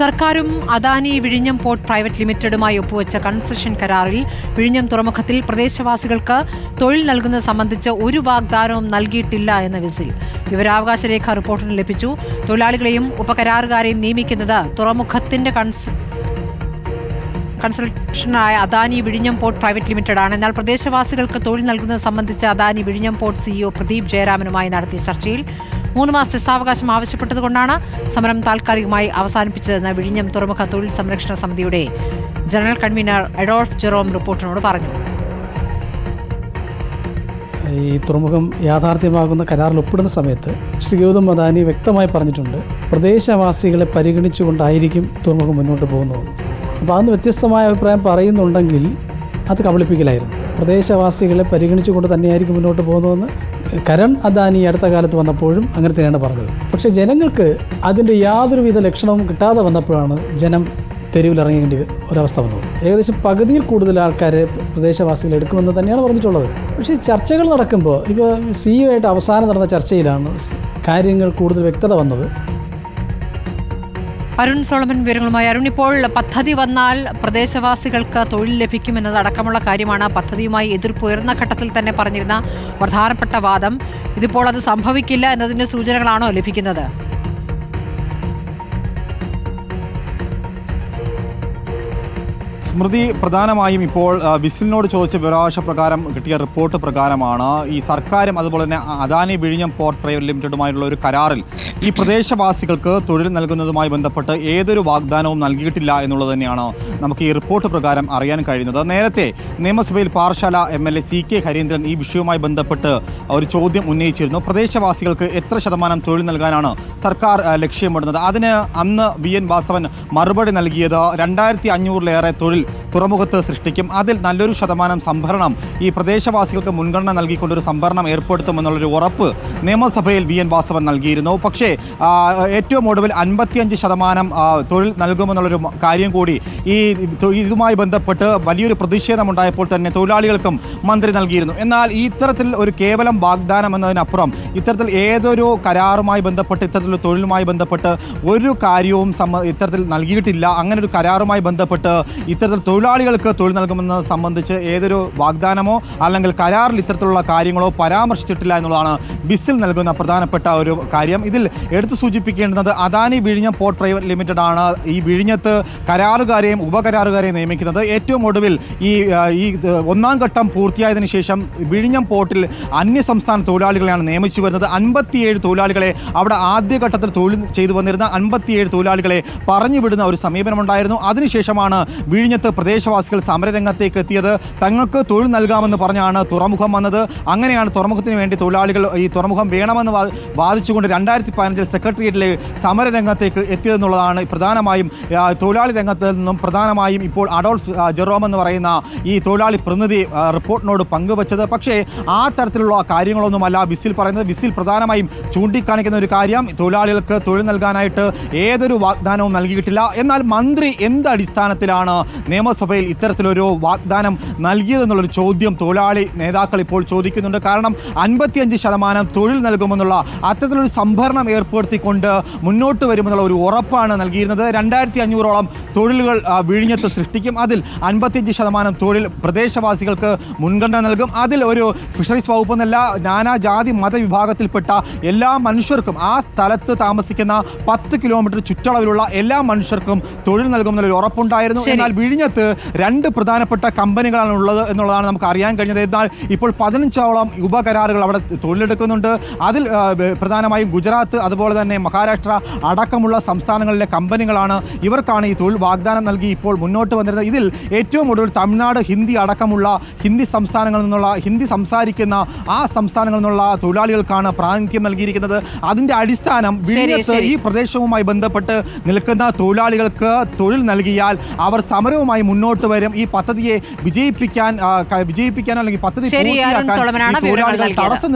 സർക്കാരും അദാനി വിഴിഞ്ഞം port private ലിമിറ്റഡുമായി ഒപ്പുവെച്ച കൺസെഷൻ കരാറിൽ വിഴിഞ്ഞം തുറമുഖത്തിൽ പ്രദേശവാസികൾക്ക് തൊഴിൽ നൽകുന്നത് സംബന്ധിച്ച് ഒരു വാഗ്ദാനവും നൽകിയിട്ടില്ല എന്ന വിസിൽ. വിവരാവകാശ രേഖ റിപ്പോർട്ടിന് ലഭിച്ചു. തൊഴിലാളികളെയും ഉപകരാറുകാരെയും നിയമിക്കുന്നത് തുറമുഖത്തിന്റെ കൺസ് കൺസൾട്ടന്റായ അദാനി വിഴിഞ്ഞം പോർട്ട് പ്രൈവറ്റ് ലിമിറ്റഡ് ആണ് എന്നാൽ പ്രദേശവാസികൾക്ക് തൊഴിൽ നൽകുന്നത് സംബന്ധിച്ച് അദാനി വിഴിഞ്ഞം പോർട്ട് സിഇഒ പ്രദീപ് ജയരാമനുമായി നടത്തിയ ചർച്ചയിൽ മൂന്ന് മാസത്തെ സാവകാശം ആവശ്യപ്പെട്ടതുകൊണ്ടാണ് സമരം താൽക്കാലികമായി അവസാനിപ്പിച്ചതെന്ന് വിഴിഞ്ഞം തുറമുഖ തൊഴിൽ സംരക്ഷണ സമിതിയുടെ ജനറൽ കൺവീനർ അഡോൾഫ് ജെറോം റിപ്പോർട്ടിനോട് പറഞ്ഞു. ഈ തുറമുഖം യാഥാർത്ഥ്യമാകുന്ന കരാറിൽ ഒപ്പിടുന്ന സമയത്ത് ശ്രീ ഗൗതം അദാനി വ്യക്തമായി പറഞ്ഞിട്ടുണ്ട് പ്രദേശവാസികളെ പരിഗണിച്ചുകൊണ്ടായിരിക്കും തുറമുഖം മുന്നോട്ട് പോകുന്നത്. അപ്പോൾ അന്ന് വ്യത്യസ്തമായ അഭിപ്രായം പറയുന്നുണ്ടെങ്കിൽ അത് കബളിപ്പിക്കലായിരുന്നു. പ്രദേശവാസികളെ പരിഗണിച്ചുകൊണ്ട് തന്നെയായിരിക്കും മുന്നോട്ട് പോകുന്നതെന്ന് കരൺ അദാനി അടുത്ത കാലത്ത് വന്നപ്പോഴും അങ്ങനെ തന്നെയാണ് പറഞ്ഞത്. പക്ഷേ ജനങ്ങൾക്ക് അതിന്റെ യാതൊരുവിധ ലക്ഷണവും കിട്ടാതെ വന്നപ്പോഴാണ് ജനം തെരുവിലിറങ്ങേണ്ടി ഒരവസ്ഥ വന്നത്. ഏകദേശം പകുതിയിൽ കൂടുതൽ ആൾക്കാരെ പ്രദേശവാസികൾ എടുക്കുമെന്ന് തന്നെയാണ് പറഞ്ഞിട്ടുള്ളത്. പക്ഷേ ചർച്ചകൾ നടക്കുമ്പോൾ ഇപ്പോൾ സി ആയിട്ട് അവസാനം നടന്ന ചർച്ചയിലാണ് കാര്യങ്ങൾ കൂടുതൽ വ്യക്തത വന്നത്. അരുൺ സോളമൻ വിവരങ്ങളുമായി അരുൺ. ഇപ്പോൾ പദ്ധതി വന്നാൽ പ്രദേശവാസികൾക്ക് തൊഴിൽ ലഭിക്കുമെന്നത് അടക്കമുള്ള കാര്യമാണ്. പദ്ധതിയുമായി എതിർപ്പ് ഉയർന്ന ഘട്ടത്തിൽ തന്നെ പറഞ്ഞിരുന്ന പ്രധാനപ്പെട്ട വാദം. ഇതിപ്പോൾ അത് സംഭവിക്കില്ല എന്നതിന്റെ സൂചനകളാണോ ലഭിക്കുന്നത്? സ്മൃതി പ്രധാനമായും ഇപ്പോൾ വിസിലിനോട് ചോദിച്ച വിവരാവകാശ പ്രകാരം കിട്ടിയ റിപ്പോർട്ട് പ്രകാരമാണ് ഈ സർക്കാരും അതുപോലെ തന്നെ അദാനി വിഴിഞ്ഞം പോർട്ട് പ്രൈവറ്റ് ലിമിറ്റഡുമായിട്ടുള്ള ഒരു കരാറിൽ ഈ പ്രദേശവാസികൾക്ക് തൊഴിൽ നൽകുന്നതുമായി ബന്ധപ്പെട്ട് ഏതൊരു വാഗ്ദാനവും നൽകിയിട്ടില്ല എന്നുള്ളത് തന്നെയാണ് നമുക്ക് ഈ റിപ്പോർട്ട് പ്രകാരം അറിയാൻ കഴിയുന്നത്. നേരത്തെ നിയമസഭയിൽ Parassala M L A C K Harindran ഈ വിഷയവുമായി ബന്ധപ്പെട്ട് ഒരു ചോദ്യം ഉന്നയിച്ചിരുന്നു. പ്രദേശവാസികൾക്ക് എത്ര ശതമാനം തൊഴിൽ നൽകാനാണ് സർക്കാർ ലക്ഷ്യമിടുന്നത്? അതിന് അന്ന് വി എൻ വാസവൻ മറുപടി നൽകിയത് രണ്ടായിരത്തി അഞ്ഞൂറിലേറെ തൊഴിൽ തുറമുഖത്ത് സൃഷ്ടിക്കും. അതിൽ നല്ലൊരു ശതമാനം സംഭരണം ഈ പ്രദേശവാസികൾക്ക് മുൻഗണന നൽകിക്കൊണ്ടൊരു സംഭരണം ഏർപ്പെടുത്തുമെന്നുള്ളൊരു ഉറപ്പ് നിയമസഭയിൽ വി. എൻ. വാസവൻ നൽകിയിരുന്നു. പക്ഷേ ഏറ്റവും ഒടുവിൽ അൻപത്തിയഞ്ച് ശതമാനം തൊഴിൽ നൽകുമെന്നുള്ളൊരു കാര്യം കൂടി ഈ ഇതുമായി ബന്ധപ്പെട്ട് വലിയൊരു പ്രതിഷേധമുണ്ടായപ്പോൾ തന്നെ തൊഴിലാളികൾക്കും മന്ത്രി നൽകിയിരുന്നു. എന്നാൽ ഈ ഇത്തരത്തിൽ ഒരു കേവലം വാഗ്ദാനം എന്നതിനപ്പുറം ഇത്തരത്തിൽ ഏതൊരു കരാറുമായി ബന്ധപ്പെട്ട് ഇത്തരത്തിലൊരു തൊഴിലുമായി ബന്ധപ്പെട്ട് ഒരു കാര്യവും ഇത്തരത്തിൽ നൽകിയിട്ടില്ല. അങ്ങനെ ഒരു കരാറുമായി ബന്ധപ്പെട്ട് ഇത്തരത്തിൽ തൊഴിലാളികൾക്ക് തൊഴിൽ നൽകുമെന്നത് സംബന്ധിച്ച് ഏതൊരു വാഗ്ദാനമോ അല്ലെങ്കിൽ കരാറിൽ ഇത്തരത്തിലുള്ള കാര്യങ്ങളോ പരാമർശിച്ചിട്ടില്ല എന്നുള്ളതാണ് ബിസിൽ നൽകുന്ന പ്രധാനപ്പെട്ട ഒരു കാര്യം. ഇതിൽ എടുത്തു സൂചിപ്പിക്കേണ്ടത് അദാനി വിഴിഞ്ഞം പോർട്ട് പ്രൈവറ്റ് ലിമിറ്റഡ് ആണ് ഈ വിഴിഞ്ഞത്ത് കരാറുകാരെയും ഉപകരാറുകാരെയും നിയമിക്കുന്നത്. ഏറ്റവും ഒടുവിൽ ഈ ഈ ഒന്നാം ഘട്ടം പൂർത്തിയായതിനു ശേഷം വിഴിഞ്ഞം പോർട്ടിൽ അന്യ സംസ്ഥാന തൊഴിലാളികളെയാണ് നിയമിച്ചു വരുന്നത്. അൻപത്തിയേഴ് തൊഴിലാളികളെ അവിടെ ആദ്യഘട്ടത്തിൽ തൊഴിൽ ചെയ്തു വന്നിരുന്ന അൻപത്തിയേഴ് തൊഴിലാളികളെ പറഞ്ഞു വിടുന്ന ഒരു സമീപനമുണ്ടായിരുന്നു. അതിനുശേഷമാണ് വിഴിഞ്ഞത്ത് പ്രദേശവാസികൾ സമരരംഗത്തേക്ക് എത്തിയത് തങ്ങൾക്ക് തൊഴിൽ നൽകാമെന്ന് പറഞ്ഞാണ് തുറമുഖം വന്നത്. അങ്ങനെയാണ് തുറമുഖത്തിന് വേണ്ടി തൊഴിലാളികൾ ഈ തുറമുഖം വേണമെന്ന് വാദിച്ചുകൊണ്ട് രണ്ടായിരത്തി പതിനഞ്ചിൽ സെക്രട്ടേറിയറ്റിലെ സമരരംഗത്തേക്ക് എത്തിയതെന്നുള്ളതാണ് പ്രധാനമായും തൊഴിലാളി രംഗത്ത് നിന്നും പ്രധാനമായും ഇപ്പോൾ അഡോൾഫ് ജെറോം എന്ന് പറയുന്ന ഈ തൊഴിലാളി പ്രതിനിധി റിപ്പോർട്ടിനോട് പങ്കുവച്ചത്. പക്ഷേ ആ തരത്തിലുള്ള കാര്യങ്ങളൊന്നുമല്ല വിസിൽ പറയുന്നത്. വിസിൽ പ്രധാനമായും ചൂണ്ടിക്കാണിക്കുന്ന ഒരു കാര്യം തൊഴിലാളികൾക്ക് തൊഴിൽ നൽകാനായിട്ട് ഏതൊരു വാഗ്ദാനവും നൽകിയിട്ടില്ല. എന്നാൽ മന്ത്രി എന്ത് അടിസ്ഥാനത്തിലാണ് നിയമസഭയിൽ ഇത്തരത്തിലൊരു വാഗ്ദാനം നൽകിയതെന്നുള്ളൊരു ചോദ്യം തൊഴിലാളി നേതാക്കൾ ഇപ്പോൾ ചോദിക്കുന്നുണ്ട്. കാരണം അൻപത്തിയഞ്ച് ശതമാനം തൊഴിൽ നൽകുമെന്നുള്ള അത്തരത്തിലൊരു സംഭരണം ഏർപ്പെടുത്തിക്കൊണ്ട് മുന്നോട്ട് വരുമെന്നുള്ള ഒരു ഉറപ്പാണ് നൽകിയിരുന്നത്. രണ്ടായിരത്തി അഞ്ഞൂറോളം തൊഴിലുകൾ വിഴിഞ്ഞത്ത് സൃഷ്ടിക്കും. അതിൽ അൻപത്തിയഞ്ച് ശതമാനം തൊഴിൽ പ്രദേശവാസികൾക്ക് മുൻഗണന നൽകും. അതിൽ ഒരു ഫിഷറീസ് വകുപ്പ് എന്നല്ല നാനാജാതി മതവിഭാഗത്തിൽപ്പെട്ട എല്ലാ മനുഷ്യർക്കും ആ സ്ഥലത്ത് താമസിക്കുന്ന പത്ത് കിലോമീറ്റർ ചുറ്റളവിലുള്ള എല്ലാ മനുഷ്യർക്കും തൊഴിൽ നൽകുമെന്നുള്ള ഉറപ്പുണ്ടായിരുന്നു. എന്നാൽ വിഴിഞ്ഞത്ത് രണ്ട് പ്രധാനപ്പെട്ട കമ്പനികളാണ് ഉള്ളത് എന്നുള്ളതാണ് നമുക്ക് അറിയാൻ കഴിഞ്ഞത്. എന്നാൽ ഇപ്പോൾ പതിനഞ്ചോളം ഉപകരാറുകൾ അവിടെ തൊഴിലെടുക്കുന്നുണ്ട്. അതിൽ പ്രധാനമായും ഗുജറാത്ത് അതുപോലെ തന്നെ മഹാരാഷ്ട്ര അടക്കമുള്ള സംസ്ഥാനങ്ങളിലെ കമ്പനികളാണ് ഇവർക്കാണ് ഈ തൊഴിൽ വാഗ്ദാനം നൽകി ഇപ്പോൾ മുന്നോട്ട് വന്നിരുന്നത്. ഇതിൽ ഏറ്റവും ഒടുവിൽ തമിഴ്നാട് ഹിന്ദി അടക്കമുള്ള ഹിന്ദി സംസ്ഥാനങ്ങളിൽ നിന്നുള്ള ഹിന്ദി സംസാരിക്കുന്ന ആ സംസ്ഥാനങ്ങളിൽ നിന്നുള്ള തൊഴിലാളികൾക്കാണ് പ്രാതിനിധ്യം നൽകിയിരിക്കുന്നത്. അതിന്റെ അടിസ്ഥാനം വിഴിഞ്ഞത്ത് ഈ പ്രദേശവുമായി ബന്ധപ്പെട്ട് നിൽക്കുന്ന തൊഴിലാളികൾക്ക് തൊഴിൽ നൽകിയാൽ അവർ സമരവുമായി മുന്നോട്ട് വരും. ഈ പദ്ധതിയെ വിജയിപ്പിക്കാൻ വിജയിപ്പിക്കാനോ അല്ലെങ്കിൽ പദ്ധതി പൂർത്തിയാക്കാൻ തൊഴിലാളികൾ തടസ്സം